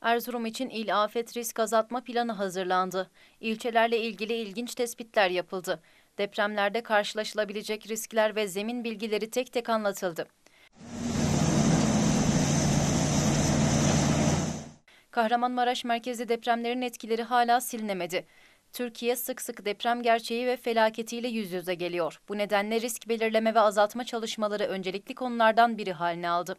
Erzurum için il afet risk azaltma planı hazırlandı. İlçelerle ilgili ilginç tespitler yapıldı. Depremlerde karşılaşılabilecek riskler ve zemin bilgileri tek tek anlatıldı. Kahramanmaraş merkezi depremlerin etkileri hala silinemedi. Türkiye sık sık deprem gerçeği ve felaketiyle yüz yüze geliyor. Bu nedenle risk belirleme ve azaltma çalışmaları öncelikli konulardan biri haline aldı.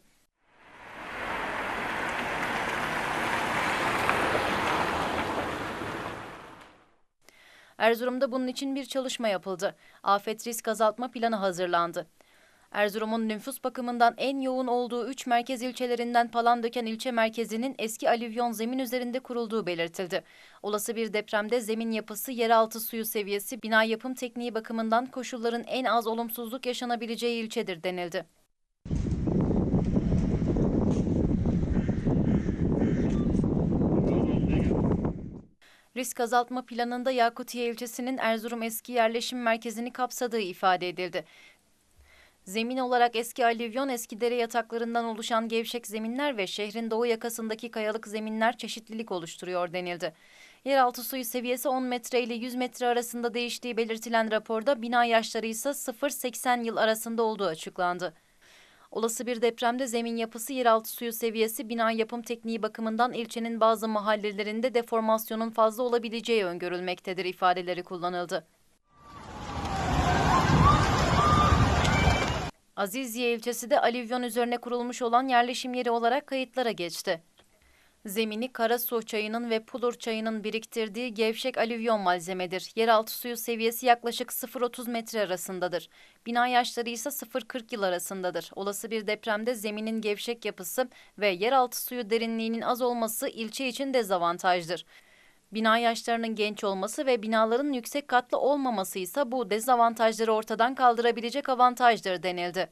Erzurum'da bunun için bir çalışma yapıldı. Afet risk azaltma planı hazırlandı. Erzurum'un nüfus bakımından en yoğun olduğu 3 merkez ilçelerinden Palandöken ilçe merkezinin eski alüvyon zemin üzerinde kurulduğu belirtildi. Olası bir depremde zemin yapısı, yeraltı suyu seviyesi, bina yapım tekniği bakımından koşulların en az olumsuzluk yaşanabileceği ilçedir denildi. Risk azaltma planında Yakutiye ilçesinin Erzurum eski yerleşim merkezini kapsadığı ifade edildi. Zemin olarak eski alüvyon, eski dere yataklarından oluşan gevşek zeminler ve şehrin doğu yakasındaki kayalık zeminler çeşitlilik oluşturuyor denildi. Yeraltı suyu seviyesi 10 metre ile 100 metre arasında değiştiği belirtilen raporda bina yaşları ise 0-80 yıl arasında olduğu açıklandı. Olası bir depremde zemin yapısı, yeraltı suyu seviyesi, bina yapım tekniği bakımından ilçenin bazı mahallelerinde deformasyonun fazla olabileceği öngörülmektedir ifadeleri kullanıldı. Aziziye ilçesi de alüvyon üzerine kurulmuş olan yerleşim yeri olarak kayıtlara geçti. Zemini Karasu çayının ve Pulur çayının biriktirdiği gevşek alüvyon malzemedir. Yeraltı suyu seviyesi yaklaşık 0-30 metre arasındadır. Bina yaşları ise 0-40 yıl arasındadır. Olası bir depremde zeminin gevşek yapısı ve yeraltı suyu derinliğinin az olması ilçe için dezavantajdır. Bina yaşlarının genç olması ve binaların yüksek katlı olmaması ise bu dezavantajları ortadan kaldırabilecek avantajdır denildi.